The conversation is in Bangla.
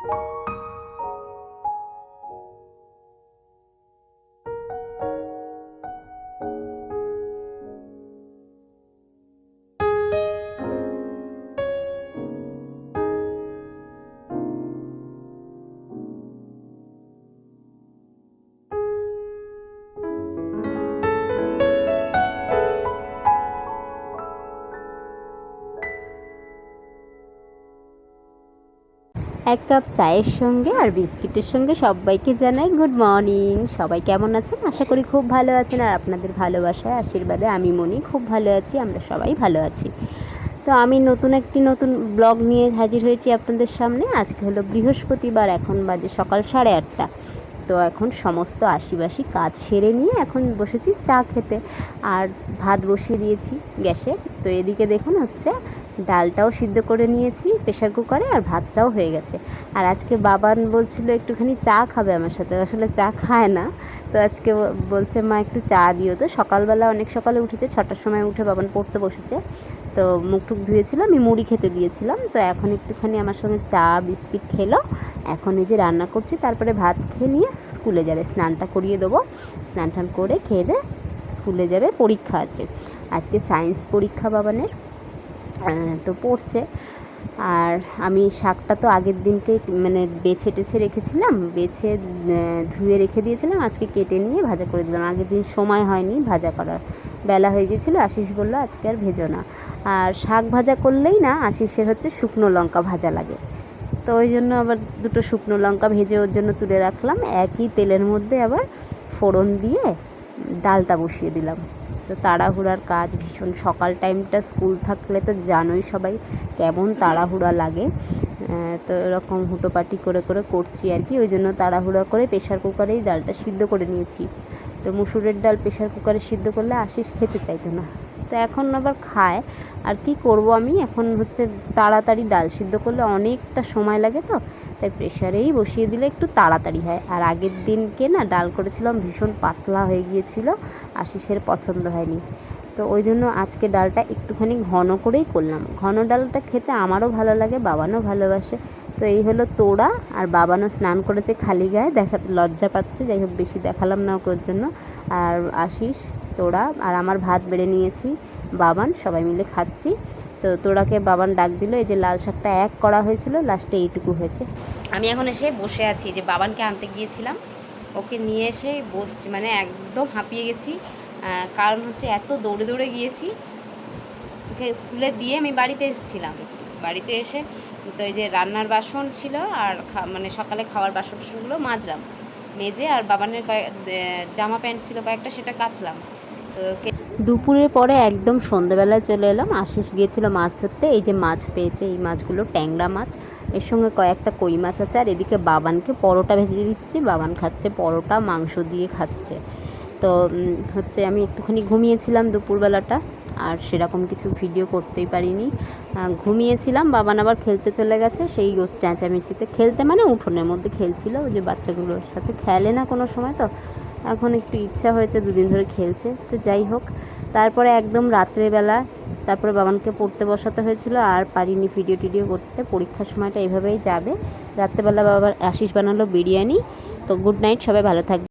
you এক কাপ চায়ের সঙ্গে আর বিস্কিটের সঙ্গে সবাইকে জানাই গুড মর্নিং সবাই কেমন আছেন? আশা করি খুব ভালো আছেন। আর আপনাদের ভালোবাসায়, আশীর্বাদে আমি মনি খুব ভালো আছি, আমরা সবাই ভালো আছি। তো আমি নতুন একটি নতুন ব্লগ নিয়ে হাজির হয়েছি আপনাদের সামনে। আজকে হলো বৃহস্পতিবার, এখন বাজে সকাল সাড়ে আটটা। তো এখন সমস্ত আশিবাসি কাজ সেরে নিয়ে এখন বসেছি চা খেতে। আর ভাত বসিয়ে দিয়েছি গ্যাসে। তো এদিকে দেখুন হচ্ছে ডালটাও সিদ্ধ করে নিয়েছি প্রেশার কুকারে আর ভাতটাও হয়ে গেছে। আর আজকে বাবান বলছিল, একটুখানি চা খাবে আমার সাথে। আসলে চা খায় না। তো আজকে বলছে, মা, একটু চা দিও। তো সকালবেলা অনেক সকালে উঠেছে, ছটার সময় উঠে বাবান পড়তে বসেছে। তো মুখ টুক ধুয়েছিল, আমি মুড়ি খেতে দিয়েছিলাম। তো এখন একটুখানি আমার সঙ্গে চা, বিস্কিট খেলো। এখন এই যে রান্না করছি, তারপরে ভাত খেয়ে নিয়ে স্কুলে যাবে। স্নানটা করিয়ে দেবো। স্নান টান করে খেয়ে দিয়ে স্কুলে যাবে, পরীক্ষা আছে। আজকে সায়েন্স পরীক্ষা বাবানের। তো পড়ছে। আর আমি শাকটা তো আগের দিনকে মানে বেছে টেছে রেখেছিলাম, বেছে ধুয়ে রেখে দিয়েছিলাম, আজকে কেটে নিয়ে ভাজা করে দিলাম। আগের দিন সময় হয়নি ভাজা করার। বেলা হয়ে গেছিল আশিস বলল, আজকে আর ভেজো না। আর শাক ভাজা করলেই না, আশিসের হচ্ছে শুকনো লঙ্কা ভাজা লাগে। তো ওই জন্য আবার দুটো শুকনো লঙ্কা ভেজে ওর জন্য তুলে রাখলাম। একই তেলের মধ্যে আবার ফোড়ন দিয়ে ডালটা বসিয়ে দিলাম। তো তাড়াহুড়ার কাজ ভীষণ। সকাল টাইমটা স্কুল থাকলে তো জানোই সবাই কেমন তাড়াহুড়া লাগে। তো এরকম হুটোপাটি করে করে করছি আর কি। ওই জন্য তাড়াহুড়া করে প্রেশার কুকারেই ডালটা সিদ্ধ করে নিয়েছি। তো মুসুরের ডাল প্রেশার কুকারে সিদ্ধ করলে আশিস খেতে চাইতো না। তো এখন আবার খায়। আর কি করব আমি? এখন হচ্ছে তাড়াতাড়ি ডাল সিদ্ধ করলে অনেকটা সময় লাগে তো, তাই প্রেশারেই বসিয়ে দিলে একটু তাড়াতাড়ি হয়। আর আগের দিনকে না ডাল করেছিলাম, ভীষণ পাতলা হয়ে গিয়েছিল, আশিসের পছন্দ হয়নি। তো ওই জন্য আজকে ডালটা একটুখানি ঘন করেই করলাম। ঘন ডালটা খেতে আমারও ভালো লাগে, বাবানও ভালোবাসে। তো এই হলো তোড়া, আর বাবানও স্নান করেছে খালি গায়ে, দেখা লজ্জা পাচ্ছে, যাই হোক বেশি দেখালাম না ওর জন্য। আর আশিস তোড়া আর আমার ভাত বেড়ে নিয়েছি, বাবান, সবাই মিলে খাচ্ছি। তো তোড়াকে বাবান ডাক দিল, এই যে লাল শাকটা এক করা হয়েছিল লাস্টে এইটুকু হয়েছে। আমি এখন এসে বসে আছি যে বাবানকে আনতে গিয়েছিলাম, ওকে নিয়ে এসে বসছি মানে একদম হাঁপিয়ে গেছি। কারণ হচ্ছে এত দৌড়ে দৌড়ে গিয়েছি, ওকে স্কুলে দিয়ে আমি বাড়িতে এসেছিলাম। বাড়িতে এসে তো এই যে রান্নার বাসন ছিল আর মানে সকালে খাওয়ার বাসন টাসনগুলো মাজলাম। মেজে আর বাবানের কয়েক জামা প্যান্ট ছিল কয়েকটা, সেটা কাচলাম। দুপুরের পরে একদম সন্ধেবেলায় চলে এলাম। আশিস গিয়েছিল মাছ ধরতে। এই যে মাছ পেয়েছে, এই মাছগুলো ট্যাংরা মাছ। এর সঙ্গে কয়েকটা কই মাছ আছে। আর এদিকে বাবানকে পরোটা ভেজে দিচ্ছি। বাবান খাচ্ছে পরোটা, মাংস দিয়ে খাচ্ছে। তো হচ্ছে আমি একটুখানি ঘুমিয়েছিলাম দুপুরবেলাটা। আর সেরকম কিছু ভিডিও করতেই পারিনি। ঘুমিয়েছিলাম। বাবান আবার খেলতে চলে গেছে। সেই চেঁচামেচিতে, খেলতে মানে উঠোনের মধ্যে খেলছিল। ওই যে বাচ্চাগুলোর সাথে খেলে না কোনো সময় তো। এখন একটু ইচ্ছা হয়েছে, দুদিন ধরে খেলছে, তো যাই হোক। তারপরে একদম রাত্রেবেলা তারপরে বাবানকে পড়তে বসাতে হয়েছিল, আর পারিনি ভিডিও টিডিও করতে, পরীক্ষার সময়টা এভাবেই যাবে। রাত্রেবেলা বাবার আশিস বানালো বিরিয়ানি। তো গুড নাইট সবাই ভালো থাকবে।